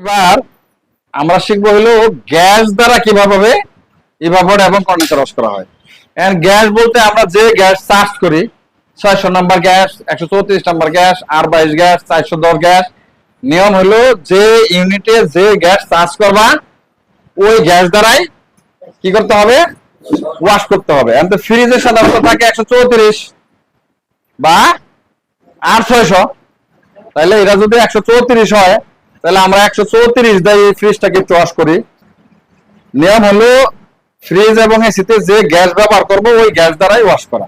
এবার আমরা শিখব হলো গ্যাস দ্বারা কীভাবে ইভাপোরেট এবং কন্ডেন্সার করা হয়। এন্ড গ্যাস বলতে আমরা যে গ্যাস চার্জ করি, ছয়শো নম্বর গ্যাস, একশো চৌত্রিশ নম্বর গ্যাস, আর বাইশ গ্যাস, চারশো দশ গ্যাস। নিয়ম হলো যে ইউনিটে যে গ্যাস চার্জ করবা, ওই গ্যাস দ্বারাই কি করতে হবে? ওয়াশ করতে হবে। এখন তো ফ্রিজে সাধারণত থাকে একশো চৌত্রিশ বা আর ছয়শো। তাহলে এটা যদি একশো চৌত্রিশ হয় তাহলে আমরা একশো চৌত্রিশ দিয়ে এই ফ্রিজটাকে একটু ওয়াশ করি। নিয়ম হলো ফ্রিজ এবং এসিতে যে গ্যাস ব্যবহার করব, ওই গ্যাস দ্বারাই ওয়াশ করা।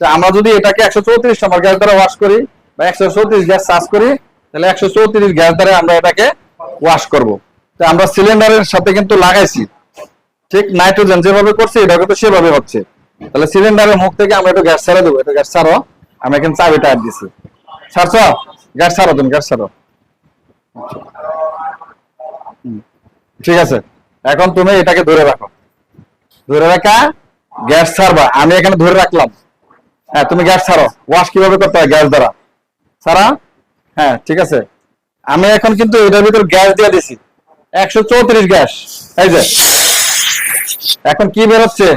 তো আমরা যদি এটাকে একশো চৌত্রিশ নম্বর গ্যাস দ্বারা ওয়াশ করি বা একশো চৌত্রিশ গ্যাস চার্জ করি, তাহলে একশো চৌত্রিশ গ্যাস দ্বারা আমরা এটাকে ওয়াশ করব। তো আমরা সিলিন্ডারের সাথে কিন্তু লাগাইছি। ঠিক নাইট্রোজেন যেভাবে করছি এটা কিন্তু সেভাবে হচ্ছে। তাহলে সিলিন্ডারের মুখ থেকে আমরা একটু গ্যাস ছেড়ে দেবো। এটা গ্যাস ছাড়ো। আমি এখানে চাবিটা আর দিছি। ছাড়ছ? গ্যাস ছাড়ো তুমি, গ্যাস ছাড়ো। ঠিক আছে। এখন তুমি এটাকে ধরে রাখো। ধরে রাখা, গ্যাস ছাড়বা। আমি এখানে ধরে রাখলাম। হ্যাঁ তুমি গ্যাস ছাড়ো। ওয়াশ কীভাবে করতে হয়? গ্যাস দ্বারা। ছাড়া? হ্যাঁ ঠিক আছে। আমি এখন কিন্তু এটার ভিতর গ্যাস দিয়ে দিছি। একশো চৌত্রিশ গ্যাস। এই যে। এখন কি বেরোচ্ছে?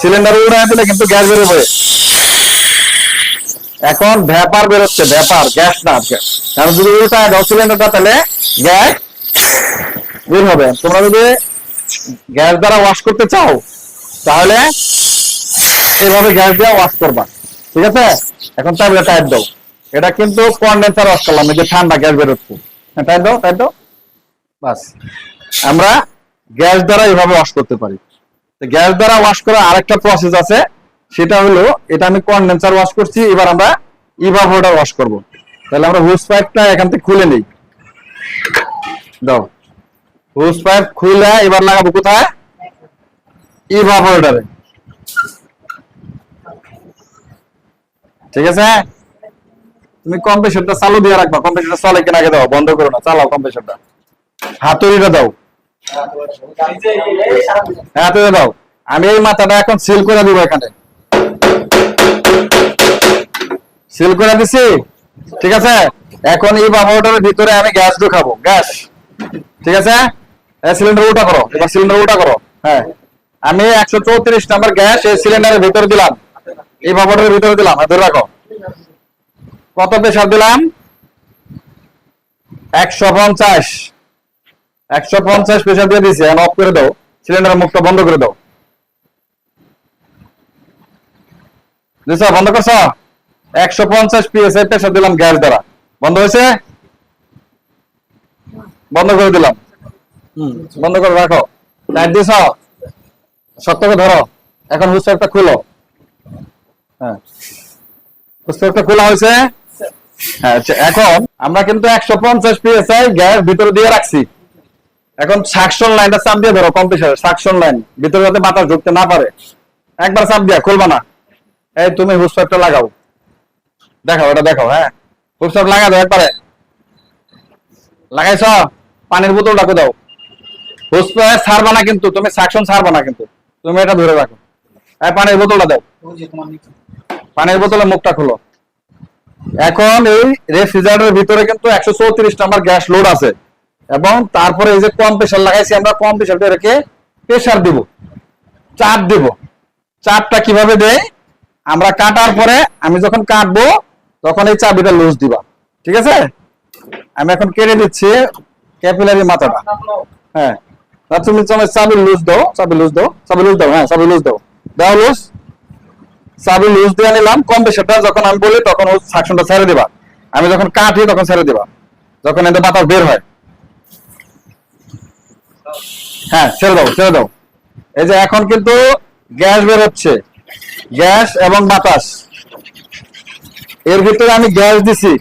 সিলিন্ডার উড়ায় দিলে কিন্তু গ্যাস বেরোবে। এখন ভ্যাপার বেরোচ্ছে ভ্যাপার গ্যাস না কারণ যদি দাও সিলিন্ডারটা তাহলে গ্যাস বের হবে। তোমরা যদি গ্যাস দ্বারা ওয়াশ করতে চাও, তাহলে এইভাবে গ্যাস দিয়ে ওয়াশ করবা। ঠিক আছে? এখন তাহলে টাইট দাও। এটা কিন্তু কন্ডেন্সার ওয়াশ করলাম, এই যে ঠান্ডা গ্যাস বেরোচ্ছে। হ্যাঁ টাইট দাও টাইট দাও। বাস। আমরা গ্যাস দ্বারা এইভাবে ওয়াশ করতে পারি। তো গ্যাস দ্বারা ওয়াশ করার আরেকটা প্রসেস আছে। সেটা হলো, এটা আমি কন্ডেন্সার ওয়াশ করছি, এবার আমরা ইভাপোরেটর ওয়াশ করব। তাহলে আমরা হুস পাইপটা এখান থেকে খুলে নেই। দাও। হুস পাইপ খুলে এবার লাগাবো কোথায়? ইভাপোরেটরে ঠিক আছে? তুমি কম্প্রেসারটা চালু দিয়ে রাখবা। কম্প্রেসারটা চলে কিনা আগে দাও, বন্ধ করো না, চালাও কম্প্রেসারটা হাতুড়িটা দাও। হ্যাঁ হাতুড়ি দাও। আমি এই মাথাটা এখন সিল করে দিব এখানে। সিল করে দিছি। ঠিক আছে? এখন এই বাবাটার ভিতরে আমি গ্যাস ঢুকাবো। গ্যাস। ঠিক আছে? সিলিন্ডার উল্টা করো। এবার সিলিন্ডার উল্টা করো। হ্যাঁ। আমি একশো চৌত্রিশ নাম্বার গ্যাস এই সিলিন্ডারের ভিতরে দিলাম। এই বাবাটার ভিতরে দিলাম। ধরে রাখো। কত প্রেশার দিলাম? একশো পঞ্চাশ। একশো পঞ্চাশ প্রেশার দিয়ে এখন অফ করে দাও। সিলিন্ডারের মুখটা বন্ধ করে দাও। দিছ বন্ধ করছ? দিলাম গ্যাস দ্বারা। বন্ধ বন্ধ করে দিলাম। বন্ধ করে রাখো। লাইট সত্যকে ধরো। এখন হুস্টারটা খুলো। হ্যাঁ। হুস্টারটা খোলা হ্যাঁ আচ্ছা, এখন আমরা কিন্তু একশো পঞ্চাশ পিএসআই গ্যাস ভিতরে দিয়ে রাখছি। এখন সাকশন লাইনটা চাপ দিয়ে ধরো কম্প্রেসারে সাকশন লাইন ভিতরে যাতে বাতাস ঢুকতে না পারে। একবার চাপ দিয়া খুলবা না। এই তুমি হুসপাইপটা লাগাও। দেখাও, এটা দেখাও হ্যাঁ? হুসপাইপ লাগা দাও একবারে। লাগাইছ? পানির বোতলটা দাও? হুসপাইপ ছাড়বা না কিন্তু, তুমি সাকশন ছাড়বা না কিন্তু। তুমি এটা ধরে রাখো। এই পানির বোতলটা দাও। পানির বোতলের মুখটা খুলো। এখন এই রেফ্রিজারেটরের ভিতরে কিন্তু একশো চৌত্রিশ নাম্বার গ্যাস লোড আছে। এবং তারপরে এই যে কম প্রেশার লাগাইছি, আমরা কম প্রেশারটা রেখে প্রেশার দিব। চাপ দিব। চাপটা কীভাবে দেয়? আমরা কাটার পরে আমি যখন কাটবো তখন এই চাবিটা লুজ দিবা। ঠিক আছে? আমি এখন কেটে দিচ্ছি ক্যাপিলারি মাথাটা। হ্যাঁ। তুমি তোমার চাবি লুজ দাও, চাবি লুজ দাও, চাবি লুজ দাও হ্যাঁ চাবি লুজ দাও। দাও লুজ চাবি লুজ দিয়ে নিলাম, কম প্রেশারটা যখন আমি বলি তখন ও সাকশনটা ছেড়ে দিবা। আমি যখন কাটি তখন ছেড়ে দিবা। যখন এতে বাতাস বের হয়। হ্যাঁ ছেড়ে দাও ছেড়ে দাও। এই যে এখন কিন্তু গ্যাস বের হচ্ছে। গ্যাস এবং বাতাস। এর ভিতরে আমি গ্যাস দিছি।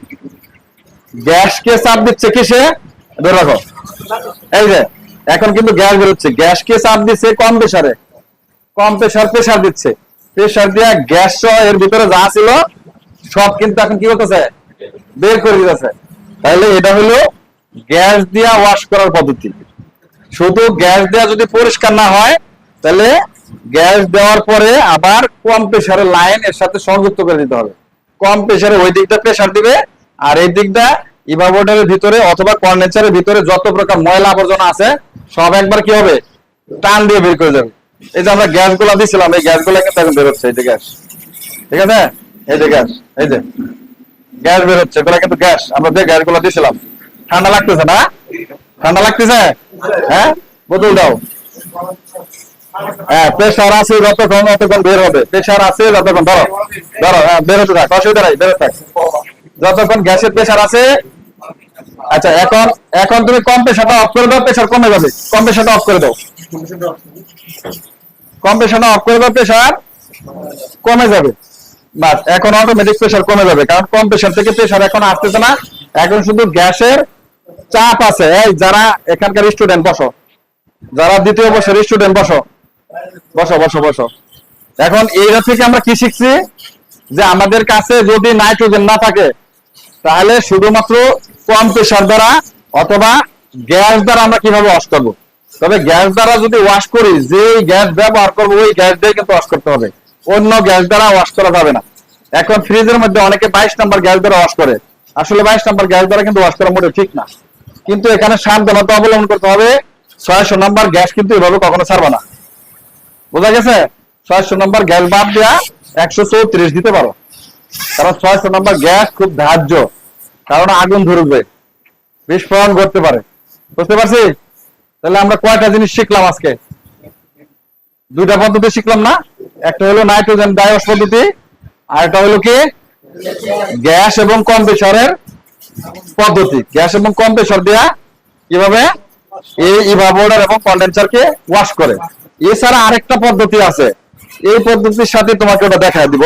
গ্যাসকে চাপ দিচ্ছে কিসে? ধরে রাখো। এই যে, এখন কিন্তু গ্যাস বেরোচ্ছে। গ্যাসকে চাপ দিচ্ছে? কম প্রেসারে। কম প্রেসার প্রেসার দিচ্ছে। প্রেসার দিয়ে গ্যাস এর ভিতরে যা ছিল, সব কিন্তু এখন কি করতেছে? বের করে দিতেছে। তাহলে এটা হলো গ্যাস দিয়া ওয়াশ করার পদ্ধতি। শুধু গ্যাস দেওয়া যদি পরিষ্কার না হয় তাহলে গ্যাস দেওয়ার পরে আবার কম প্রেসারের লাইন এর সাথে সংযুক্ত করে দিতে হবে। কম প্রেসারে ওই দিকটা প্রেসার দিবে, আর এই দিকটা ইভাবোর্ডের ভিতরে অথবা কর্নেচারের ভিতরে যত প্রকার ময়লা আবর্জনা আছে, সব একবার কি হবে? টান দিয়ে বের করে যাবে এই যে আমরা গ্যাসগুলা দিছিলাম, এই গ্যাসগুলা কিন্তু এখন বেরোচ্ছে এই যে গ্যাস। ঠিক আছে? এই যে গ্যাস, এই যে। গ্যাস বের হচ্ছে, এগুলা কিন্তু গ্যাস। আমরা যে গ্যাসগুলো দিয়েছিলাম ঠান্ডা লাগতেছে না? ঠান্ডা লাগতেছে? হ্যাঁ? বোতল দাও। হ্যাঁ প্রেশার আছে যতক্ষণ ততক্ষণ বের হবে। প্রেশার আছে যতক্ষণ, ধরো ধরো হ্যাঁ বের থাক, অসুবিধা নাই, বের থাক। যতক্ষণ গ্যাসের প্রেশার আছে আচ্ছা এখন এখন তুমি কম প্রেশারটা অফ করে দাও প্রেশার কমে যাবে। কম প্রেশারটা অফ করে দাও। কম প্রেশারটা অফ করে দাও প্রেশার কমে যাবে। বাস, এখন অটোমেটিক প্রেশার কমে যাবে, কারণ কম প্রেশার থেকে প্রেশার এখন আসতেছে না। এখন শুধু গ্যাসের চাপ আছে। এই, যারা এখানকার স্টুডেন্ট বসো। যারা দ্বিতীয় বর্ষের স্টুডেন্ট বসো। বসো বসো বসো। এখন এইটা থেকে আমরা কি শিখছি? যে আমাদের কাছে যদি নাইট্রোজেন না থাকে, তাহলে শুধুমাত্র কম প্রেশার দ্বারা অথবা গ্যাস দ্বারা আমরা কীভাবে ওয়াশ করব? তবে গ্যাস দ্বারা যদি ওয়াশ করি যে গ্যাস ব্যবহার করব, ওই গ্যাস দিয়ে কিন্তু ওয়াশ করতে হবে। অন্য গ্যাস দ্বারা ওয়াশ করা যাবে না। এখন ফ্রিজের মধ্যে অনেকে বাইশ নাম্বার গ্যাস দ্বারা ওয়াশ করে। আসলে বাইশ নাম্বার গ্যাস দ্বারা কিন্তু ওয়াশ করা মোটেও ঠিক না। কিন্তু এখানে সাবধানতা অবলম্বন করতে হবে। ছয়শো নাম্বার গ্যাস কিন্তু এভাবে কখনো ছাড়বে না। বোঝা গেছে? ছয়শো নম্বর গ্যাস বাদ দেওয়া একশো চৌত্রিশ দিতে পারো। কারণ ছয়শো নম্বর গ্যাস খুব ধার্য। কারণ আগুন ধরবে। বিস্ফোরণ করতে পারে। বুঝতে পারছি? তাহলে আমরা কয়টা জিনিস শিখলাম আজকে? দুইটা পদ্ধতি শিখলাম না? একটা হলো নাইট্রোজেন ডাইঅক্স পদ্ধতি, আর একটা হলো কি? গ্যাস এবং কম্প্রেসরের পদ্ধতি। গ্যাস এবং কম্প্রেসর দেয়া কীভাবে? এই ইভাবোর্ডার এবং কন্ডেন্সারকে ওয়াশ করে। এছাড়া আরেকটা পদ্ধতি আছে। এই পদ্ধতির সাথে তোমাকে ওটা দেখা দিব।